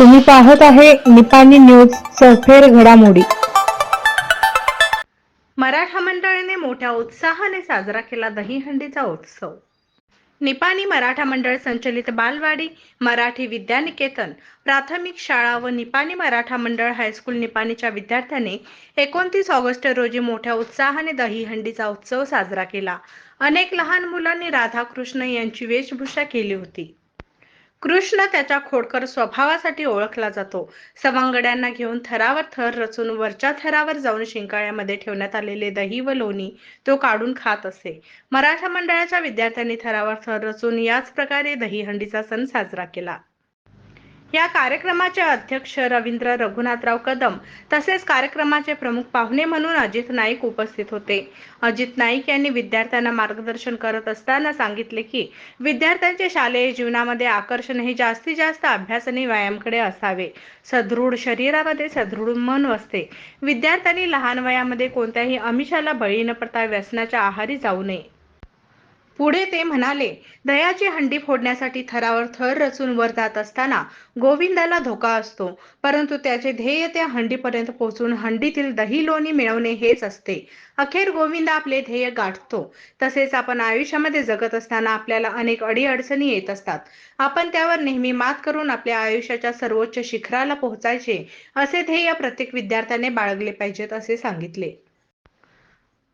तुम्ही पाहत आहे निपाणी न्यूज सफेर घडामोडी. मराठा मंडळाने मोठ्या उत्साहाने साजरा केला दहीहंडीचा उत्सव. निपाणी मराठा मंडळ संचलित बालवाडी मराठी विद्यानिकेतन प्राथमिक शाळा व निपाणी मराठा मंडळ हायस्कूल निपाणीच्या विद्यार्थ्यांनी एकोणतीस ऑगस्ट रोजी मोठ्या उत्साहाने दहीहंडीचा उत्सव साजरा केला. अनेक लहान मुलांनी राधाकृष्ण यांची वेशभूषा केली होती. कृष्ण त्याच्या खोडकर स्वभावासाठी ओळखला जातो. सवंगड्यांना घेऊन थरावर थर रचून वरच्या थरावर जाऊन शिंकाळ्यामध्ये ठेवण्यात आलेले दही व लोणी तो काढून खात असे. मराठा मंडळाच्या विद्यार्थ्यांनी थरावर थर रचून याच प्रकारे दहीहंडीचा सण साजरा केला. या कार्यक्रमाचे अध्यक्ष रवींद्र रघुनाथराव कदम तसेच कार्यक्रमाचे प्रमुख पाहुणे म्हणून अजित नाईक उपस्थित होते. अजित नाईक यांनी विद्यार्थ्यांना मार्गदर्शन करत असताना सांगितले की विद्यार्थ्यांचे शालेय जीवनामध्ये आकर्षण हे जास्तीत जास्त अभ्यास आणि व्यायामकडे असावे. सदृढ शरीरामध्ये सदृढ मन असते. विद्यार्थ्यांनी लहान वयामध्ये कोणत्याही अमिषाला बळी न पडता व्यसनाच्या आहारी जाऊ नये. पुढे ते म्हणाले दयाची हंडी फोडण्यासाठी थरावर थर रचून वर जात असताना गोविंदाला धोका असतो. परंतु त्याचे ध्येय त्या हंडीपर्यंत पोहोचून हंडीतील दही लोणी मिळवणे हेच असते. अखेर गोविंद आपले ध्येय गाठतो. तसेच आपण आयुष्यामध्ये जगत असताना आपल्याला अनेक अडीअडचणी येत असतात. आपण त्यावर नेहमी मात करून आपल्या आयुष्याच्या सर्वोच्च शिखराला पोहोचायचे असे ध्येय प्रत्येक विद्यार्थ्याने बाळगले पाहिजेत असे सांगितले.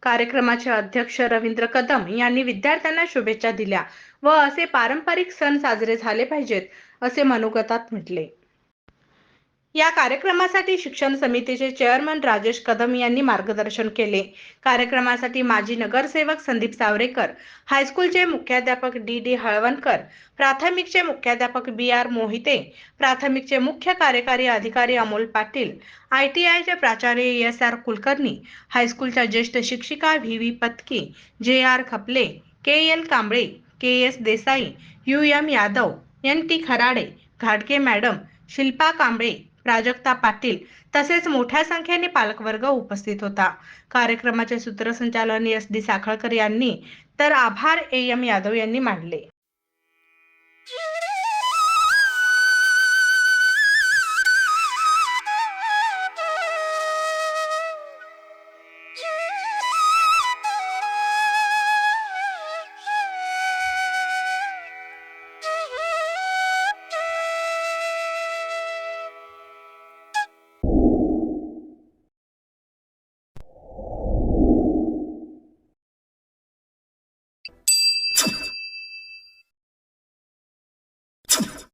कार्यक्रमाचे अध्यक्ष रवींद्र कदम यांनी विद्यार्थ्यांना शुभेच्छा दिल्या व असे पारंपरिक सण साजरे झाले पाहिजेत असे मनोगतात म्हटले. या कार्यक्रमासाठी शिक्षण समितीचे चेअरमन राजेश कदम यांनी मार्गदर्शन केले. कार्यक्रमासाठी माजी नगरसेवक संदीप सावरेकर हायस्कूलचे मुख्याध्यापक डी डी हळवणकर प्राथमिकचे मुख्याध्यापक बी आर मोहिते प्राथमिकचे मुख्य कार्यकारी अधिकारी अमोल पाटील आय टी आयचे प्राचार्य एस आर कुलकर्णी हायस्कूलच्या ज्येष्ठ शिक्षिका V V Patki J R Khaple K L Kamble K S Desai U M Yadav N T Kharade घाटगे मॅडम शिल्पा कांबळे प्राजक्ता पाटील तसेच मोठ्या संख्येने पालकवर्ग उपस्थित होता. कार्यक्रमाचे सूत्रसंचालन एस डी साखळकर यांनी तर आभार ए एम यादव यांनी मांडले. you